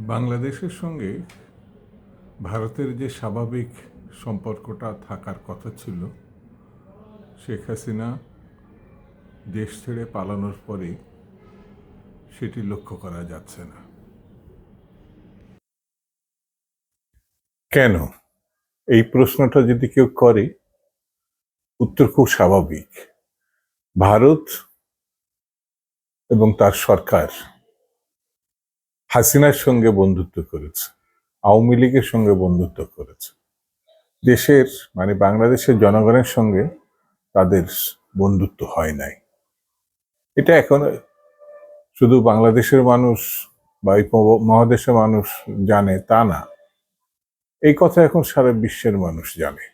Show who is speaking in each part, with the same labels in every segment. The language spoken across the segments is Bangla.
Speaker 1: বাংলাদেশের সঙ্গে ভারতের যে স্বাভাবিক সম্পর্কটা থাকার কথা ছিল, শেখ হাসিনা দেশ ছেড়ে পালানোর পরে সেটি লক্ষ্য করা যাচ্ছে না। কেন? এই প্রশ্নটা যদি কেউ করে, উত্তর খুব স্বাভাবিক। ভারত এবং তার সরকার হাসিনার সঙ্গে বন্ধুত্ব করেছে, আওয়ামী লীগের সঙ্গে বন্ধুত্ব করেছে। দেশের মানে বাংলাদেশের জনগণের সঙ্গে তাদের বন্ধুত্ব হয় নাই। এটা এখন শুধু বাংলাদেশের মানুষ বা এই মহাদেশের মানুষ জানে তা না। এই কথা এখন সারা বিশ্বের মানুষ জানে।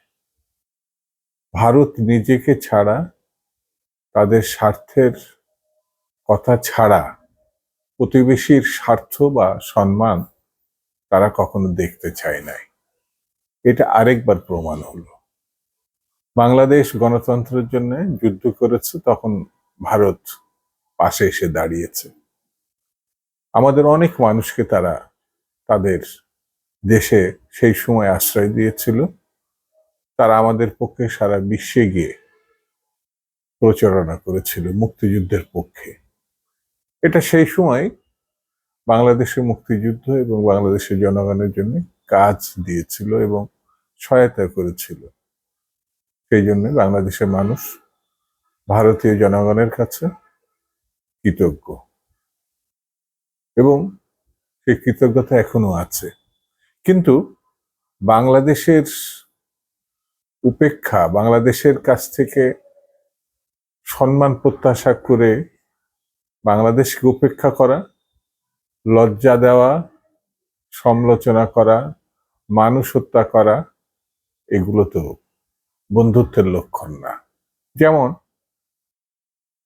Speaker 1: ভারত নিজেকে ছাড়া, তাদের স্বার্থের কথা ছাড়া প্রতিবেশীর স্বার্থ বা সম্মান তারা কখনো দেখতে চায় নাই। এটা আরেকবার প্রমাণ হলো। বাংলাদেশ গণতন্ত্রের জন্য যুদ্ধ করেছে, তখন ভারত পাশে এসে দাঁড়িয়েছে। আমাদের অনেক মানুষকে তারা তাদের দেশে সেই সময় আশ্রয় দিয়েছিল। তারা আমাদের পক্ষে সারা বিশ্বে গিয়ে প্রচারণা করেছিল, মুক্তিযুদ্ধের পক্ষে। এটা সেই সময় বাংলাদেশের মুক্তিযুদ্ধ এবং বাংলাদেশের জনগণের জন্য কাজ দিয়েছিল এবং সহায়তা করেছিল। সেই জন্য বাংলাদেশের মানুষ ভারতীয় জনগণের কাছে কৃতজ্ঞ। এবং সেই কৃতজ্ঞতা এখনও আছে। কিন্তু বাংলাদেশের উপেক্ষা, বাংলাদেশের কাছ থেকে সম্মান প্রত্যাশা করে বাংলাদেশকে উপেক্ষা করা, লজ্জা দেওয়া, সমালোচনা করা, মানুষ হত্যা করা, এগুলো তো বন্ধুত্বের লক্ষণ না। যেমন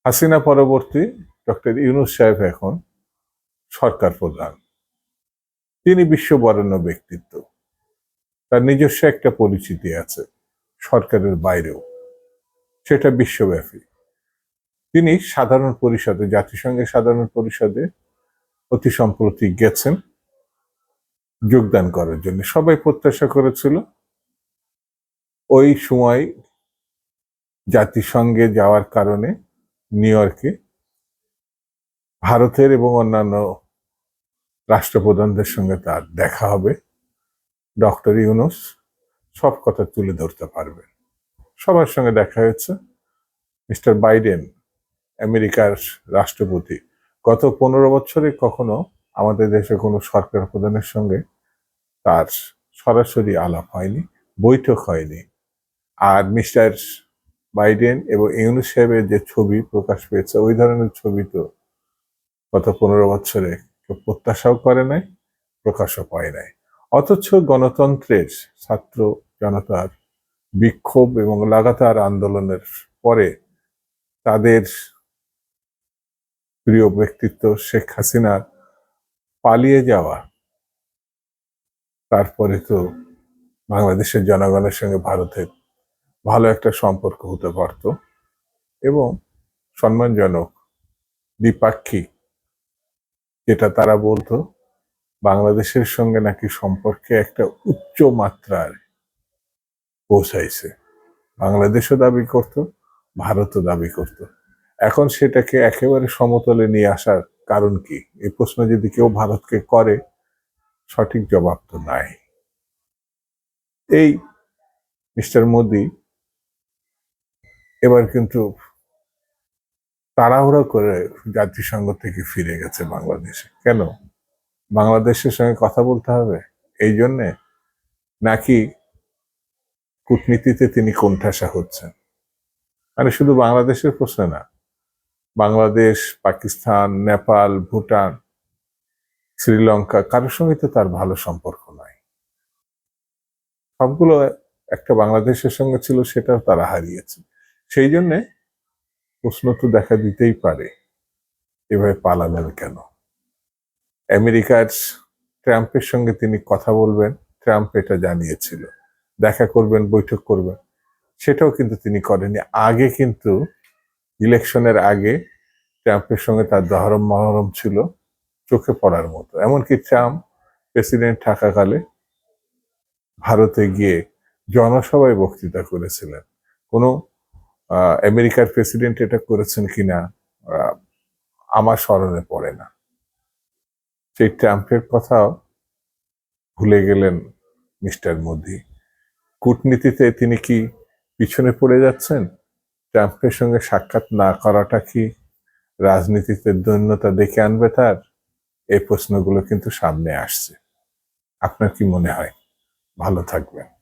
Speaker 1: হাসিনা পরবর্তী ডক্টর ইউনুস সাহেব এখন সরকার প্রধান। তিনি বিশ্ববরেণ্য ব্যক্তিত্ব। তার নিজস্ব একটা পরিচিতি আছে সরকারের বাইরেও। সেটা বিশ্বব্যাপী। তিনি সাধারণ পরিষদে, জাতিসংঘের সাধারণ পরিষদে অতি সম্প্রতি গেছেন, যোগদান করার জন্য। সবাই প্রত্যাশা করেছিল, ওই সময় জাতিসংঘে যাওয়ার কারণে নিউ ইয়র্কে ভারতের এবং অন্যান্য রাষ্ট্রপ্রধানদের সঙ্গে তার দেখা হবে। ডক্টর ইউনুস সব কথা তুলে ধরতে পারবেন। সবার সঙ্গে দেখা হয়েছে। মিস্টার বাইডেন আমেরিকার রাষ্ট্রপতি। গত পনেরো বছরে কখনো আমাদের দেশে কোনো সরকার প্রধানের সঙ্গে তার সরাসরি আলাপ হয়নি, বৈঠক হয়নি। আর মিস্টার বাইডেন এবং ইউনুস সাহেবের যে ছবি প্রকাশ পেয়েছে, ওই ধরনের ছবি তো গত পনেরো বছরে কেউ প্রত্যাশাও করে নাই, প্রকাশও পায় নাই। অথচ গণতন্ত্রের ছাত্র জনতার বিক্ষোভ এবং লাগাতার আন্দোলনের পরে তাদের প্রিয় ব্যক্তিত্ব শেখ হাসিনার পালিয়ে যাওয়া। তারপরে তো বাংলাদেশের জনগণের সঙ্গে ভারতের ভালো একটা সম্পর্ক হতে পারত এবং সম্মানজনক দ্বিপাক্ষিক যেটা তারা বলতো, বাংলাদেশের সঙ্গে নাকি সম্পর্কে একটা উচ্চ মাত্রার পৌঁছাইছে। বাংলাদেশও দাবি করত, ভারতও দাবি করত। এখন সেটাকে একেবারে সমতলে নিয়ে আসার কারণ কি? এই প্রশ্ন যদি কেউ ভারতকে করে, সঠিক জবাব তো নাই। এই মিস্টার মোদি এবার কিন্তু তাড়াহুড়ো করে জাতিসংঘ থেকে ফিরে গেছে বাংলাদেশে। কেন? বাংলাদেশের সঙ্গে কথা বলতে হবে? এই জন্যে? নাকি কূটনীতিতে তিনি কোণঠাসা হচ্ছেন? মানে শুধু বাংলাদেশের প্রশ্ন না বাংলাদেশ, পাকিস্তান, নেপাল, ভুটান, শ্রীলঙ্কা, কারোর সঙ্গে তো তার ভালো সম্পর্ক নাই। সবগুলো একটা বাংলাদেশের সঙ্গে ছিল, সেটাও তারা হারিয়েছে। সেই জন্যে প্রশ্ন তো দেখা দিতেই পারে, এভাবে পালালেন কেন? আমেরিকার ট্রাম্পের সঙ্গে তিনি কথা বলবেন, ট্রাম্প এটা জানিয়েছিল। দেখা করবেন, বৈঠক করবেন, সেটাও কিন্তু তিনি করেনি আগে কিন্তু ইলেকশনের আগে ট্রাম্পের সঙ্গে তার দহরম মহরম ছিল চোখে পড়ার মতো। এমনকি ট্রাম্প প্রেসিডেন্ট থাকাকালে ভারতে গিয়ে জনসভায় বক্তৃতা করেছিলেন। কোনো আমেরিকার প্রেসিডেন্ট এটা করেছেন কিনা আমার স্মরণে পড়ে না। সেই ট্রাম্পের কথাও ভুলে গেলেন মিস্টার মোদি। কূটনীতিতে তিনি কি পিছনে পড়ে যাচ্ছেন? ট্রাম্পের সঙ্গে সাক্ষাৎ না করাটা কি রাজনীতিতে দৈন্যতা ডেকে আনবে তার? এই প্রশ্নগুলো কিন্তু সামনে আসছে। আপনার কি মনে হয়? ভালো থাকবেন।